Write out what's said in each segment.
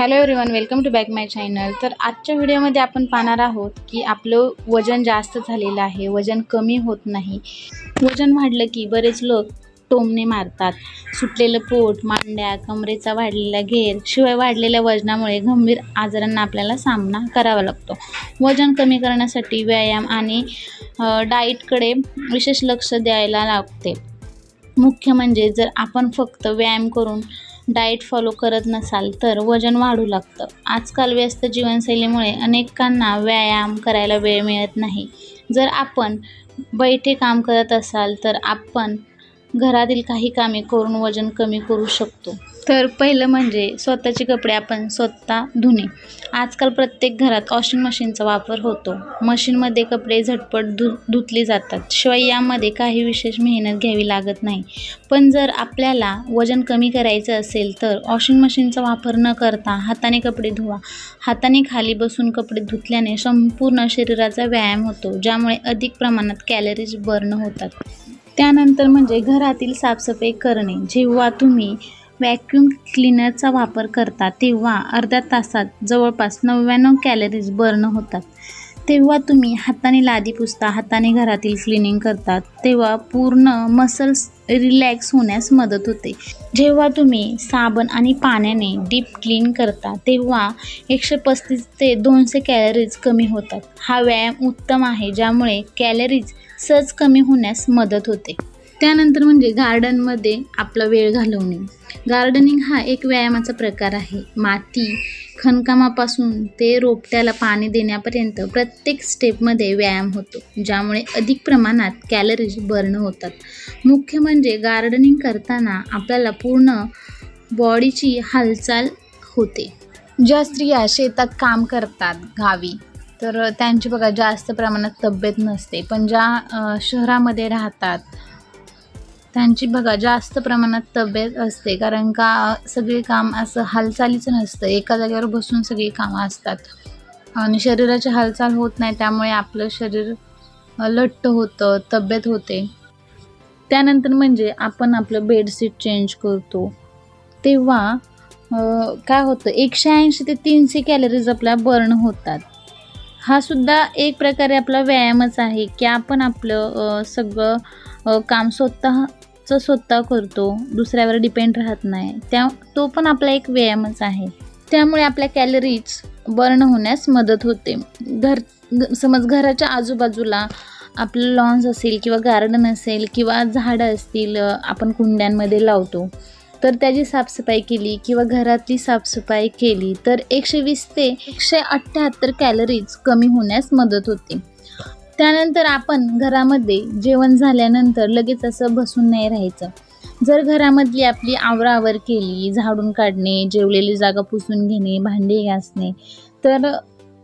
Hello everyone welcome to back my channel तर आजच्या व्हिडिओमध्ये आपण पाहणार आहोत की आपलं वजन जास्त झालेलं आहे वजन कमी होत नाही. वजन वाढलं की बरेच लोक टोमणे मारतात सुटलेलं पोट मांड्या कमरेचा वाढलेला घेर शिवाय वाढलेल्या वजनामुळे गंभीर आजारांना आपल्याला सामना करावा लागतो. वजन कमी करण्यासाठी व्यायाम आणि डाईटकडे विशेष लक्ष द्यायला लागते. मुख्य म्हणजे जर आपण फक्त व्यायाम करून डाएट फॉलो करत नसाल तर वजन वाढू लागतं. आजकाल व्यस्त जीवनशैलीमुळे अनेकांना व्यायाम करायला वेळ मिळत नाही. जर आपण बैठे काम करत असाल तर आपण घरातील काही कामे करून वजन कमी करू शकतो. तर पहिलं म्हणजे स्वतःचे कपडे आपण स्वतः धुणे. आजकाल प्रत्येक घरात वॉशिंग मशीनचा वापर होतो. मशीनमध्ये कपडे झटपट धु धुतले जातात. शिवाय यामध्ये काही विशेष मेहनत घ्यावी लागत नाही. पण जर आपल्याला वजन कमी करायचं असेल तर वॉशिंग मशीनचा वापर न करता हाताने कपडे धुवा. हाताने खाली बसून कपडे धुतल्याने संपूर्ण शरीराचा व्यायाम होतो ज्यामुळे अधिक प्रमाणात कॅलरीज बर्न होतात. त्यानंतर म्हणजे घरातील साफसफाई करणे. जेव्हा तुम्ही व्हॅक्यूम क्लिनरचा वापर करता तेव्हा अर्ध्या तासात जवळपास नव्याण्णव कॅलरीज बर्न होतात. तेव्हा तुम्ही हाताने लादी पुसता हाताने घरातील क्लिनिंग करतात तेव्हा पूर्ण मसल्स रिलॅक्स होण्यास मदत होते. जेव्हा तुम्ही साबण आणि पाण्याने डीप क्लीन करता तेव्हा एकशे पस्तीस ते दोनशे कॅलरीज कमी होतात. हा व्यायाम उत्तम आहे ज्यामुळे कॅलरीज सहज कमी होण्यास मदत होते. त्यानंतर म्हणजे गार्डनमध्ये आपला वेळ घालवणे. गार्डनिंग हा एक व्यायामाचा प्रकार आहे. माती खणकामापासून ते रोपट्याला पाणी देण्यापर्यंत प्रत्येक स्टेपमध्ये व्यायाम होतो ज्यामुळे अधिक प्रमाणात कॅलरीज बर्न होतात. मुख्य म्हणजे गार्डनिंग करताना आपल्याला पूर्ण बॉडीची हालचाल होते. ज्या स्त्रिया शेतात काम करतात गावी तर त्यांची बघा जास्त प्रमाणात तब्येत नसते. पण ज्या शहरामध्ये राहतात त्यांची बघा जास्त प्रमाणात तब्येत असते. कारण का सगळे काम असं हालचालीचं नसतं. एका जागेवर बसून सगळी कामं असतात. आणि शरीराची हालचाल होत नाही. त्यामुळे आपलं शरीर लट्ट लठ्ठ होतं तब्येत होते. त्यानंतर म्हणजे आपण आपलं बेडशीट चेंज करतो. तेव्हा काय होतं? एकशे ऐंशी ते तीनशे कॅलरीज आपल्या बर्न होतात. हा सुद्धा एक प्रकारे आपला व्यायामच आहे की आपण आपलं सगळं काम स्वतःचं स्वतः करतो दुसऱ्यावर डिपेंड राहत नाही. त्या तो पण आपला एक व्यायामच आहे. त्यामुळे आपल्या कॅलरीज बर्न होण्यास मदत होते. घर समज घराच्या आजूबाजूला आपलं लॉन्स असेल किंवा गार्डन असेल किंवा झाडं असतील आपण कुंड्यांमध्ये लावतो. तर त्याची साफसफाई केली किंवा घरातली साफसफाई केली तर एकशे वीस ते एकशे अठ्ठ्याहत्तर कॅलरीज कमी होण्यास मदत होते. त्यानंतर आपण घरामध्ये जेवण झाल्यानंतर लगेच असं बसून नाही राहायचं. जर घरामधली आपली आवराआवर केली झाडून काढणे जेवलेली जागा पुसून घेणे भांडी घासणे तर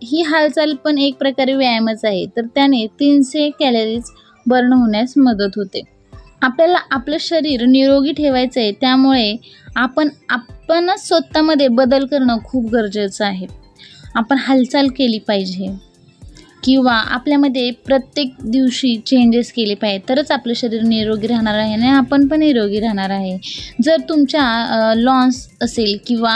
ही हालचाल पण एक प्रकारे व्यायामच आहे. तर त्याने तीनशे कॅलरीज बर्न होण्यास मदत होते. आपल्याला आपलं शरीर निरोगी ठेवायचं आहे त्यामुळे आपण आपणच स्वतःमध्ये बदल करणं खूप गरजेचं आहे. आपण हालचाल केली पाहिजे. किंवा आपल्यामध्ये प्रत्येक दिवशी चेंजेस केले पाहिजे तरच आपलं शरीर निरोगी राहणार आहे आणि आपण पण निरोगी राहणार आहे. जर तुमच्या लॉन्स असेल किंवा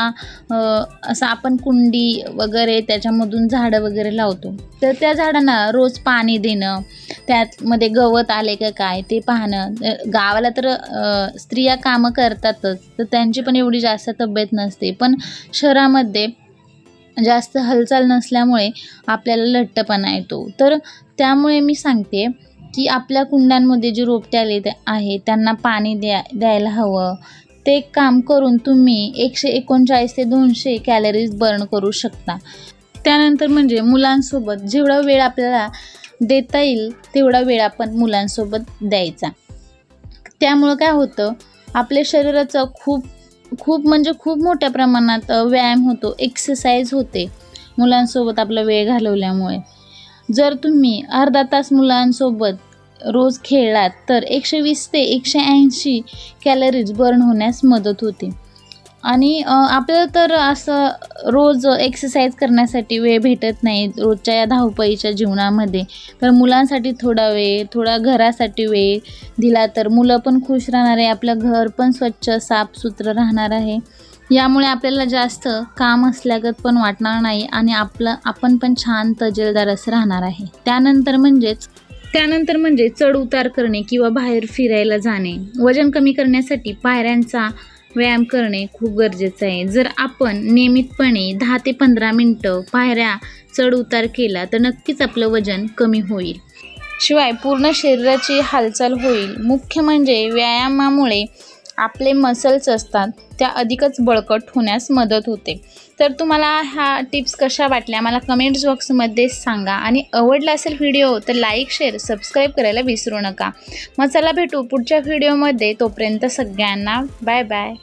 असं आपण कुंडी वगैरे त्याच्यामधून झाडं वगैरे लावतो तर त्या झाडांना रोज पाणी देणं त्यातमध्ये गवत आले का काय ते पाहणं. गावाला तर स्त्रिया कामं करतातच तर त्यांची पण एवढी जास्त तब्येत नसते. पण शहरामध्ये जास्त हालचाल नसल्यामुळे आपल्याला लठ्ठपणा येतो. तर त्यामुळे मी सांगते की आपल्या कुंड्यांमध्ये जे रोपटे आले ते आहे त्यांना पाणी द्या द्यायला हवं. ते काम करून तुम्ही एकशे एकोणचाळीस ते दोनशे कॅलरीज बर्न करू शकता. त्यानंतर म्हणजे मुलांसोबत जेवढा वेळ आपल्याला देता येईल तेवढा वेळ आपण मुलांसोबत द्यायचा. त्यामुळं काय होतं आपल्या शरीराचं खूप खूप म्हणजे खूप मोठ्या प्रमाणात व्यायाम होतो एक्सरसाइज होते मुलांसोबत आपला वेळ घालवल्यामुळे. जर तुम्ही अर्धा तास मुलांसोबत रोज खेळलात तर एकशे वीस ते एकशे ऐंशी कॅलरीज बर्न होण्यास मदत होते. आणि आपल्याला तर असं रोज एक्सरसाइज करण्यासाठी वेळ भेटत नाही रोजच्या या धावपळीच्या जीवनामध्ये. तर मुलांसाठी थोडा वेळ थोडा घरासाठी वेळ दिला तर मुलं पण खुश राहणार आहे आपलं घर पण स्वच्छ साफसुथरं राहणार आहे. यामुळे आपल्याला जास्त काम असल्यागत पण वाटणार नाही आणि आपलं आपण पण छान तजेलदार असं राहणार आहे. त्यानंतर म्हणजेच त्यानंतर म्हणजे चढ उतार करणे किंवा बाहेर फिरायला जाणे. वजन कमी करण्यासाठी पायऱ्यांचा व्यायाम करणे खूप गरजेचं आहे. जर आपण नियमितपणे दहा ते पंधरा मिनटं पायऱ्या चढ उतार केला तर नक्कीच आपलं वजन कमी होईल. शिवाय पूर्ण शरीराची हालचाल होईल. मुख्य म्हणजे व्यायामामुळे आपले मसल्स असतात त्या अधिकच बळकट होण्यास मदत होते. तर तुम्हाला ह्या टिप्स कशा वाटल्या मला कमेंट्स बॉक्समध्ये सांगा. आणि आवडला असेल व्हिडिओ तर लाईक शेअर सबस्क्राईब करायला विसरू नका. मग चला भेटू पुढच्या व्हिडिओमध्ये तोपर्यंत सगळ्यांना बाय बाय